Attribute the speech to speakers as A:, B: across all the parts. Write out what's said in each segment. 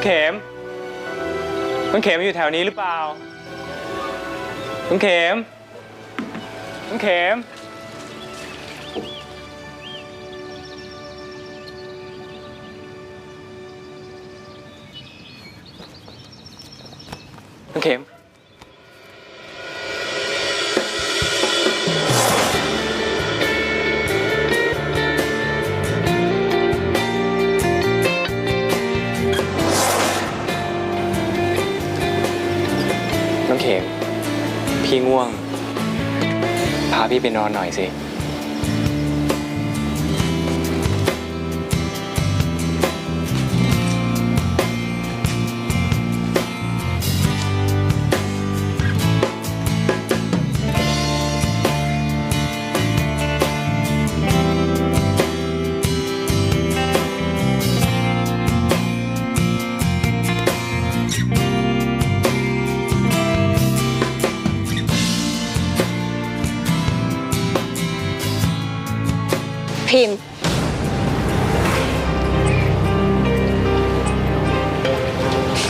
A: องเข็มน้องเข็มอยู่แถวนี้หรือเปล่าน้องเข็มน้องเข็มน้องเข็ม น้องเข็มพี่ง่วง พาพี่ไปนอนหน่อยสิ
B: พิมพ์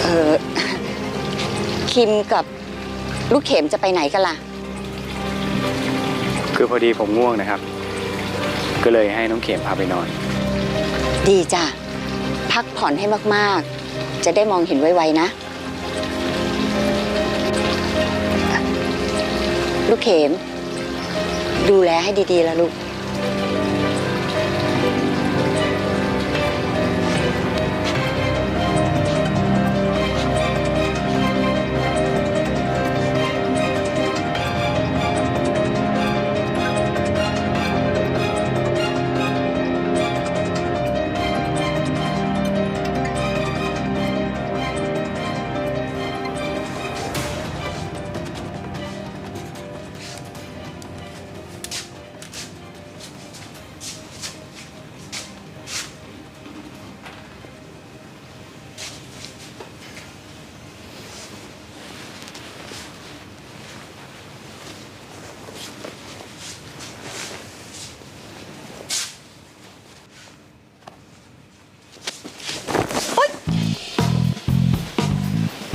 B: เออคิมกับลูกเข็มจะไปไหนกันล่ะ
A: คือพอดีผมง่วงนะครับ ก็เลยให้น้องเข็มพาไปนอน
B: ดีจ้ะ พักผ่อนให้มากๆ จะได้มองเห็นไวๆนะ ลูกเข็ม ดูแลให้ดีๆแล้วลูก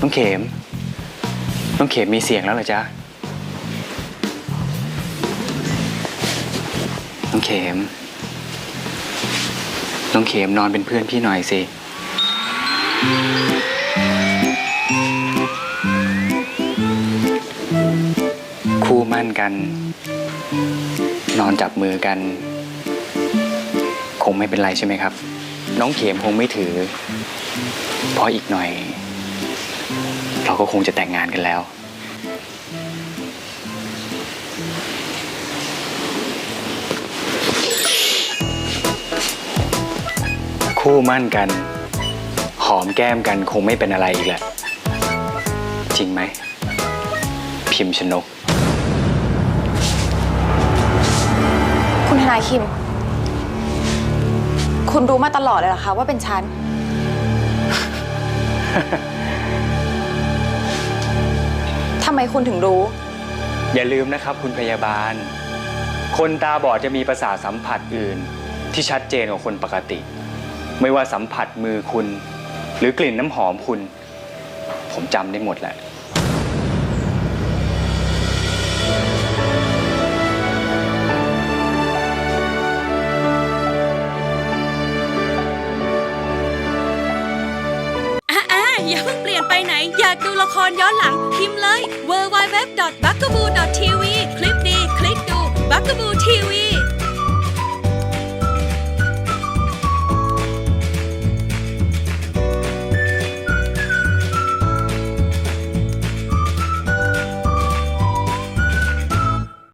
A: น้องเข็ม น้องเข็มมีเสียงแล้วเหรอจ๊ะ น้องเข็ม น้องเข็มนอนเป็นเพื่อนพี่หน่อยสิ คู่มั่นกัน นอนจับมือกัน คงไม่เป็นไรใช่ไหมครับ น้องเข็มคงไม่ถือ เพราะอีกหน่อย เราก็คงจะแต่งงานกันแล้ว คู่มั่นกัน หอมแก้มกันคงไม่เป็นอะไรอีกแหละ จริงไหม พิมพ์ชนก
C: คุณทนายคิม คุณรู้มาตลอดเลยเหรอคะว่าเป็นฉัน คุณถึงรู้
A: อย่าลืมนะครับคุณพยาบาล คนตาบอดจะมีประสาทสัมผัสอื่น ที่ชัดเจนกว่าคนปกติ ไม่ว่าสัมผัสมือคุณ หรือกลิ่นน้ำหอมคุณ ผมจำได้หมดแหละ
D: อะอะอย่าเพิ่งเปลี่ยน ไปไหน อยากดูละครย้อนหลังพิมพ์เลย w w w b u g a b o o t v